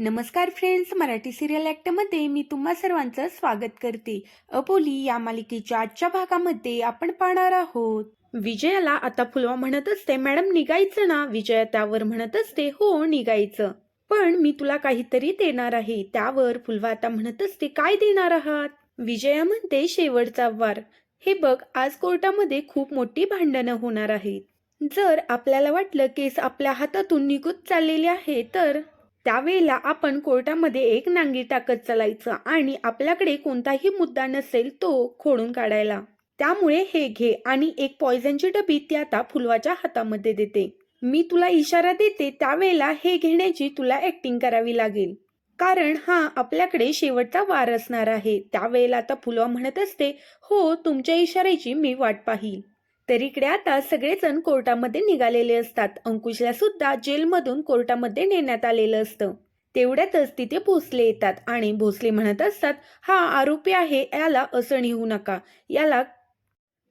नमस्कार friends Marathi serial ॲक्टमध्ये मी तुम्हा सर्वांचं स्वागत करते. अबोली या मालिकेच्या आजच्या भागामध्ये आपण पाहणार आहोत. विजयाला आता फुलवा म्हणत असते मॅडम निघायचं ना? विजया त्यावर म्हणत असते हो निघायचं. पण मी तुला काहीतरी देणार आहे. त्यावर फुलवा आता म्हणत असते काय देणार आहात? विजया म्हणते शेवटचा वार. हे बघ आज कोर्टामध्ये खूप मोठी भांडणं होणार आहेत. जर आपल्याला वाटलं केस आपल्या हातातून निघत चाललेली आहे तर त्यावेळेला आपण कोर्टामध्ये एक नांगी टाकत चालायचं आणि आपल्याकडे कोणताही मुद्दा नसेल तो खोडून काढायला. त्यामुळे हे घे आणि एक पॉयझनची डबी ती आता फुलवाच्या हातामध्ये देते. मी तुला इशारा देते त्यावेळेला हे घेण्याची तुला ऍक्टिंग करावी लागेल. कारण हा आपल्याकडे शेवटचा वार असणार आहे. त्यावेळेला आता फुलवा म्हणत असते हो तुमच्या इशाऱ्याची मी वाट पाहिल. तर इकडे आता सगळेजण कोर्टामध्ये निघालेले असतात. अंकुशला सुद्धा जेलमधून कोर्टामध्ये नेण्यात आलेलं असतं. तेवढ्यातच तिथे भोसले येतात आणि भोसले म्हणत असतात हा आरोपी आहे याला असं नेऊ नका. याला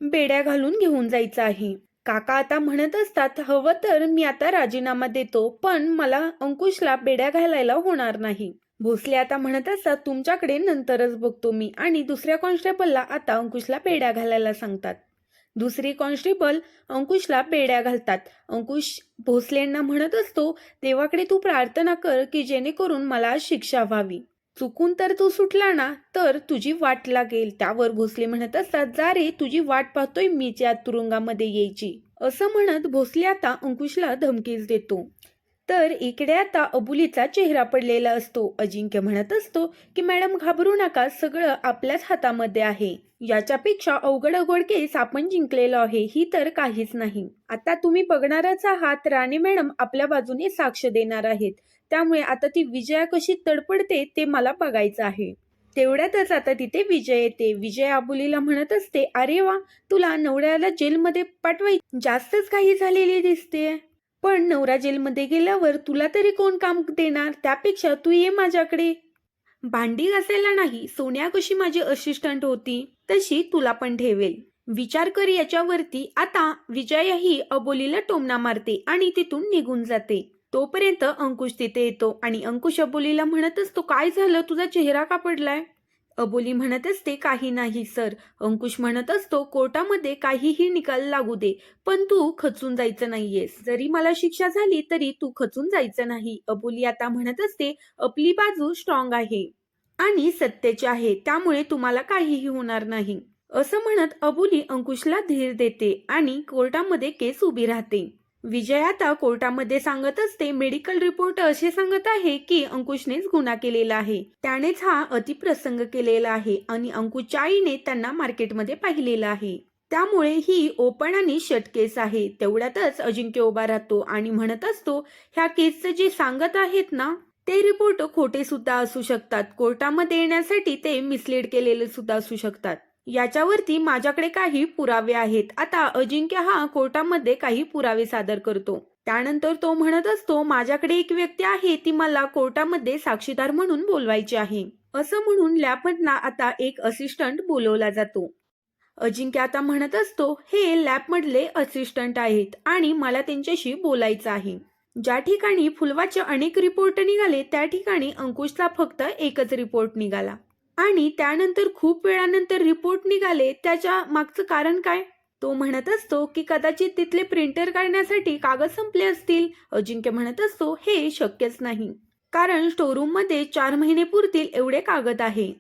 बेड्या घालून घेऊन जायचं आहे. काका आता म्हणत असतात हवं तर मी आता राजीनामा देतो पण मला अंकुशला बेड्या घालायला होणार नाही. भोसले आता म्हणत असतात तुमच्याकडे नंतरच बघतो मी आणि दुसऱ्या कॉन्स्टेबलला आता अंकुशला बेड्या घालायला सांगतात. दुसरी कॉन्स्टेबल अंकुशला बेड्या घालतात. अंकुश भोसलेंना म्हणत असतो देवाकडे तू प्रार्थना कर की जेणेकरून मला शिक्षा व्हावी. चुकून तर तू सुटला ना तर तुझी वाट लागेल. त्यावर भोसले म्हणत असतात जा रे तुझी वाट पाहतोय मी त्या तुरुंगामध्ये यायची. असं म्हणत भोसले आता अंकुशला धमकीच देतो. तर इकडे आता अबुलीचा चेहरा पडलेला असतो. अजिंक्य म्हणत असतो की मॅडम घाबरू नका सगळं आपल्याच हातामध्ये आहे. याच्यापेक्षा अवघड अवघड केस आपण जिंकलेलो आहे ही तर काहीच नाही. आता तुम्ही बघणारच आहात. राणी मॅडम आपल्या बाजूने साक्ष देणार आहेत. त्यामुळे आता ती विजया कशी तडपडते ते मला बघायचं आहे. तेवढ्यातच आता तिथे विजय येते. विजय आबुलीला म्हणत असते अरे वा तुला नवऱ्याला जेलमध्ये पाठवाय जास्तच काही झालेली दिसते पण नवरा जेलमध्ये गेल्यावर तुला तरी कोण काम देणार? त्यापेक्षा तू ये माझ्याकडे. भांडी घासायला नाही सोन्या कशी माझी असिस्टंट होती? तशी तुला पण ठेवेल. विचार कर याच्यावरती. आता विजया ही अबोलीला टोमना मारते आणि तिथून निघून जाते. तोपर्यंत अंकुश तिथे येतो आणि अंकुश अबोलीला म्हणत असतो काय झालं? तुझा चेहरा का पडलाय? अबोली म्हणत असते काही नाही सर. अंकुश म्हणत असतो कोर्टामध्ये काहीही निकाल लागू दे पण तू खचून जायचं नाहीयेस. जरी मला शिक्षा झाली तरी तू खचून जायचं नाही. अबोली आता म्हणत असते आपली बाजू स्ट्रॉंग आहे आणि सत्याची आहे त्यामुळे तुम्हाला काहीही होणार नाही. असं म्हणत अबोली अंकुशला धीर देते आणि कोर्टामध्ये केस उभी राहते. विजय आता कोर्टामध्ये सांगत असते मेडिकल रिपोर्ट असे सांगत आहे की अंकुशनेच गुन्हा केलेला आहे. त्यानेच हा अतिप्रसंग केलेला आहे आणि अंकुशच्या आईने त्यांना मार्केटमध्ये पाहिलेलं आहे. त्यामुळे ही ओपन आणि शट केस आहे. तेवढ्यातच अजिंक्य उभा राहतो आणि म्हणत असतो ह्या केसचं जे सांगत आहेत ना ते रिपोर्ट खोटे सुद्धा असू शकतात. कोर्टामध्ये येण्यासाठी ते मिसलीड केलेले सुद्धा असू शकतात. याच्यावरती माझ्याकडे काही पुरावे आहेत. आता अजिंक्य हा कोर्टामध्ये काही पुरावे सादर करतो. त्यानंतर तो म्हणत असतो माझ्याकडे एक व्यक्ती आहे ती मला कोर्टामध्ये साक्षीदार म्हणून बोलवायची आहे. असं म्हणून लॅबमधला आता एक असिस्टंट बोलवला जातो. अजिंक्य आता म्हणत असतो हे लॅबमधले असिस्टंट आहेत आणि मला त्यांच्याशी बोलायचं आहे. ज्या ठिकाणी फुलवाचे अनेक रिपोर्ट निघाले त्या ठिकाणी अंकुशचा फक्त एकच रिपोर्ट निघाला. आणि त्यानंतर खूप वेळानंतर रिपोर्ट निघाले. त्याच्या मागचं कारण काय? तो म्हणत असतो की कदाचित तिथले प्रिंटर काढण्यासाठी कागद संपले असतील. अजिंक्य म्हणत असतो हे शक्यच नाही. कारण स्टोरूममध्ये चार महिने पुरतील एवढे कागद आहे.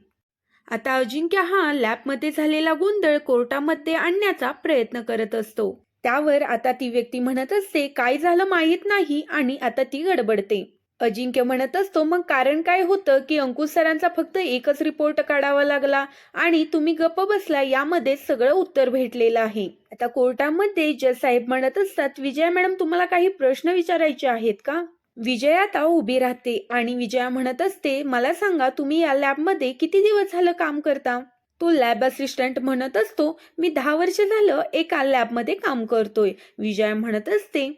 आता अजिंक्य हा लॅबमध्ये झालेला गोंधळ कोर्टामध्ये आणण्याचा प्रयत्न करत असतो. त्यावर आता ती व्यक्ती म्हणत असते काय झालं माहीत नाही आणि आता ती गडबडते. अजिंक्य म्हणत असतो मग कारण काय होतं की अंकुश सरांचा फक्त एकच रिपोर्ट काढावा लागला आणि तुम्ही गप्प बसला यामध्ये सगळं उत्तर भेटलेलं आहे. आता कोर्टामध्ये जज साहेब म्हणत असतात विजया मॅडम तुम्हाला काही प्रश्न विचारायचे आहेत का? विजया आता उभी राहते आणि विजया म्हणत असते मला सांगा तुम्ही या लॅबमध्ये किती दिवस झालं काम करता? तो लॅब असिस्टंट म्हणत असतो मी दहा वर्ष झालं एका लॅबमध्ये काम करतोय. विजया म्हणत असते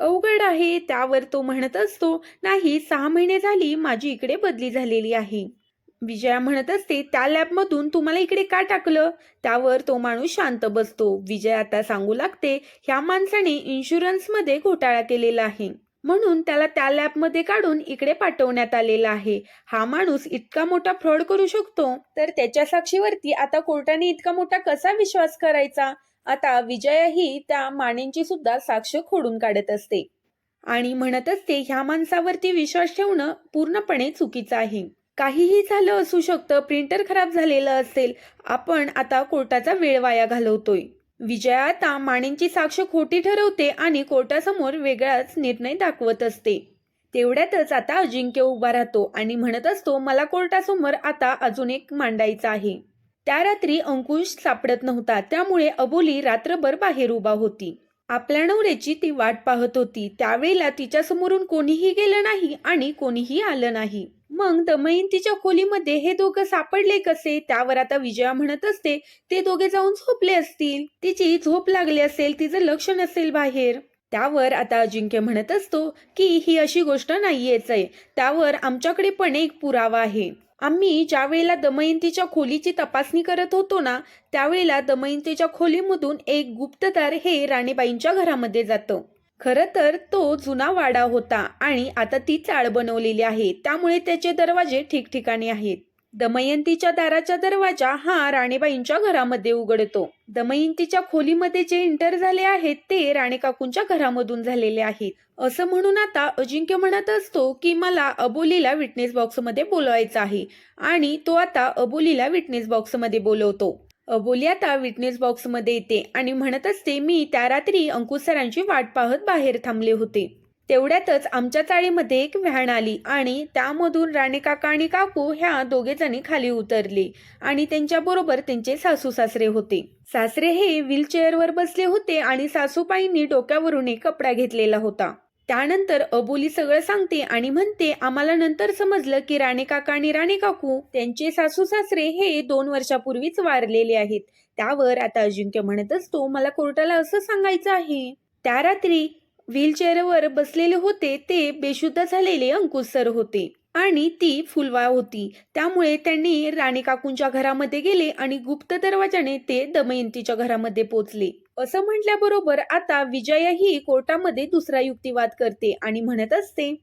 अवघड आहे त्यावर तो म्हणत असतो नाही सहा महिने झाली माझी इकडे बदली झालेली आहे. विजया म्हणत असते त्या लॅबमधून तुम्हाला इकडे का टाकलं? त्यावर तो माणूस शांत बसतो. विजय आता सांगू लागते ह्या माणसाने इन्शुरन्समध्ये घोटाळा केलेला आहे. म्हणून त्याला त्या लॅबमध्ये काढून इकडे पाठवण्यात आलेला आहे. हा माणूस इतका मोठा फ्रॉड करू शकतो? तर त्याच्या साक्षीवरती आता कोर्टाने इतका मोठा कसा विश्वास करायचा? आता विजयही त्या मानेंची सुद्धा साक्ष खोडून काढत असते. आणि म्हणत असते ह्या माणसावरती विश्वास ठेवणं पूर्णपणे चुकीचं आहे. काहीही झालं असू शकतं प्रिंटर खराब झालेलं असेल आपण आता कोर्टाचा वेळ वाया घालवतोय. विजया आता मानेंची साक्ष खोटी ठरवते आणि कोर्टासमोर वेगळाच निर्णय दाखवत असते. तेवढ्यातच आता अजिंक्य उभा राहतो आणि म्हणत असतो मला कोर्टासमोर आता अजून एक मांडायचा आहे. त्या रात्री अंकुश सापडत नव्हता. त्यामुळे अबोली रात्रभर बाहेर उभा होती. आपल्या नवऱ्याची ती वाट पाहत होती. त्यावेळेला तिच्या समोरून कोणीही गेलं नाही आणि कोणीही आलं नाही. मग दमयंतीच्या खोलीमध्ये हे दोघं सापडले कसे? त्यावर आता विजया म्हणत असते ते दोघे जाऊन झोपले असतील. तिची झोप लागली असेल तिचं लक्ष नसेल बाहेर. त्यावर आता अजिंक्य म्हणत असतो की ही अशी गोष्ट नाहीयेच आहे. त्यावर आमच्याकडे पण एक पुरावा आहे. आम्ही ज्या वेळेला दमयंतीच्या खोलीची तपासणी करत होतो ना त्यावेळेला दमयंतीच्या खोलीमधून एक गुप्तदार हे राणेबाईंच्या घरामध्ये जातं. खरं तर तो जुना वाडा होता आणि आता ती चाळ बनवलेली आहे. त्यामुळे त्याचे दरवाजे ठिकठिकाणी आहेत. दमयंतीच्या दाराचा दरवाजा हा राणेबाईंच्या घरामध्ये उघडतो. दमयंतीच्या खोलीमध्ये जे एंटर झाले आहेत ते राणेकाकूंच्या घरामधून झालेले आहेत. असं म्हणून आता अजिंक्य म्हणत असतो की मला अबोलीला विटनेस बॉक्समध्ये बोलवायचं आहे. आणि तो आता अबोलीला विटनेस बॉक्समध्ये बोलवतो. अबोली आता विटनेस बॉक्समध्ये येते आणि म्हणत असते मी त्या रात्री अंकुश सरांची वाट पाहत बाहेर थांबले होते. तेवढ्यातच आमच्या चाळीमध्ये एक व्हॅन आली आणि त्यामधून राणे काका आणि काकू ह्या दोघे जणी खाली उतरले आणि त्यांच्याबरोबर त्यांचे सासू सासरे होते. सासरे हे व्हीलचेअरवर बसले होते आणि सासूबाईंनी डोक्यावरून एक कपडा घेतलेला होता. त्यानंतर अबोली सगळं सांगते आणि म्हणते आम्हाला नंतर समजलं की राणे काका आणि राणे काकू त्यांचे सासू सासरे हे दोन वर्षापूर्वीच वारलेले आहेत. त्यावर आता अजिंक्य म्हणत असतो मला कोर्टाला असं सांगायचं आहे. त्या रात्री व्हीलचेअरवर बसलेले होते ते बेशुद्ध झालेले अंकुश सर होते आणि ती फुलवा होती. त्यामुळे त्यांनी राणी काकूंच्या घरामध्ये गेले आणि गुप्त दरवाजाने ते दमयंतीच्या घरामध्ये पोचले असं म्हटल्याबरोबर आता विजया ही कोर्टामध्ये दुसरा युक्तिवाद करते आणि म्हणत असते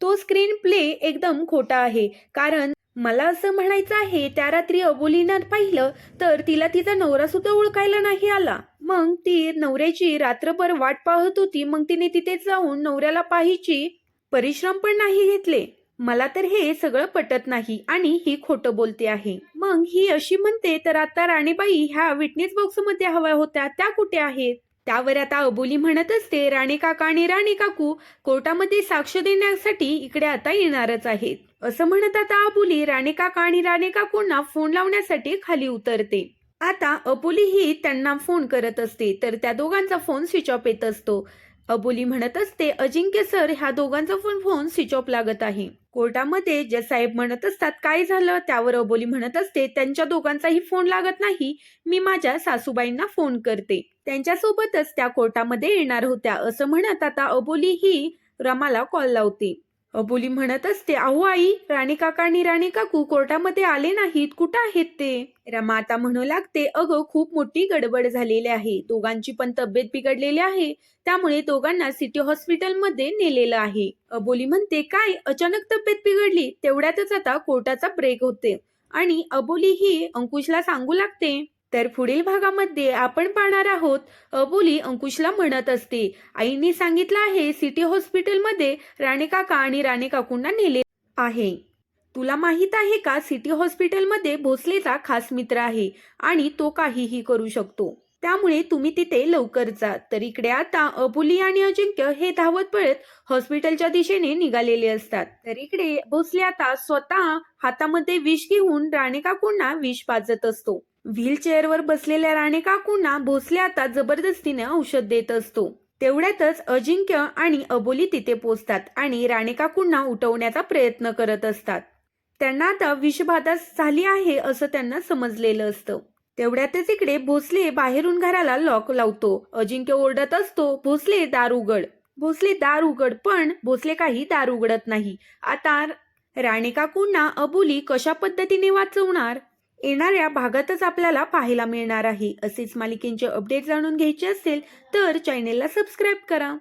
तो स्क्रीन प्ले एकदम खोटा आहे कारण मला असं म्हणायचं आहे त्या रात्री अबोलीनं पाहिलं तर तिला तिचा नवरा सुद्धा ओळखायला नाही आला. मग ती नवऱ्याची रात्रभर वाट पाहत होती मग तिने तिथे जाऊन नवऱ्याला पाहायची परिश्रम पण नाही घेतले. मला तर हे सगळं पटत नाही आणि ही खोटं बोलते आहे. मग ही अशी म्हणते तर आता राणीबाई ह्या विटनेस बॉक्समध्ये हव्या होत्या त्या कुठे आहेत? त्यावर आता अबोली म्हणत असते राणे काका आणि राणी काकू कोर्टामध्ये साक्ष देण्यासाठी इकडे आता येणारच आहेत. असं म्हणत आता अबोली राणे काका आणि राणे काकूंना फोन लावण्यासाठी खाली उतरते. आता अबोली ही त्यांना फोन करत असते तर त्या दोघांचा फोन स्विच ऑफ येत असतो. अबोली म्हणत असते अजिंक्य सर ह्या दोघांचा पण फोन स्विच ऑफ लागत आहे. कोर्टामध्ये जे साहेब म्हणत असतात काय झालं? त्यावर अबोली म्हणत असते त्यांच्या दोघांचाही फोन लागत नाही. मी माझ्या सासूबाईंना फोन करते. त्यांच्यासोबतच त्या कोर्टामध्ये येणार होत्या. असं म्हणत आता अबोली ही रमाला कॉल लावते. अबोली म्हणत असते अहो आई राणी काका आणि राणी काकू कोर्टामध्ये आले नाहीत. कुठं आहेत ते? रमा आता म्हणू लागते अगं खूप मोठी गडबड झालेली आहे. दोघांची पण तब्येत बिघडलेली आहे. त्यामुळे दोघांना सिटी हॉस्पिटलमध्ये नेलेलं आहे. अबोली म्हणते काय? अचानक तब्येत बिघडली? तेवढ्यातच आता कोर्टाचा ब्रेक होते. आणि अबोली ही अंकुशला सांगू लागते तर पुढील भागामध्ये आपण पाहणार आहोत अबोली अंकुशला म्हणत असते. आईने सांगितलं आहे सिटी हॉस्पिटलमध्ये राणे काका आणि राणे काकूंना नेले आहे. तुला माहीत आहे का सिटी हॉस्पिटलमध्ये भोसलेचा खास मित्र आहे आणि तो काहीही करू शकतो. त्यामुळे तुम्ही तिथे लवकर जा. तर इकडे आता अबुली आणि अजिंक्य हे धावत पळत हॉस्पिटलच्या दिशेने निघालेले असतात. तर इकडे भोसले आता स्वतः हातामध्ये विष घेऊन राणे काकूंना विष पाजत असतो. व्हीलचेअरवर बसलेल्या राणे काकूंना भोसले आता जबरदस्तीने औषध देत असतो. तेवढ्यातच अजिंक्य आणि अबोली तिथे पोचतात आणि राणे काकूंना उठवण्याचा प्रयत्न करत असतात. त्यांना आता विषबाधा झाली आहे असं त्यांना समजलेलं असतं. तेवढ्यातच इकडे भोसले बाहेरून घराला लॉक लावतो. अजिंक्य ओरडत असतो भोसले दार उघड. भोसले दार उघड पण भोसले काही दार उघडत नाही. आता राणे काकूंना अबोली कशा पद्धतीने वाचवणार? येणाऱ्या भागातच आपल्याला पाहायला मिळणार आहे. असेच मालिकेंचे अपडेट जाणून घ्यायचे असेल तर चॅनेलला सबस्क्राईब करा.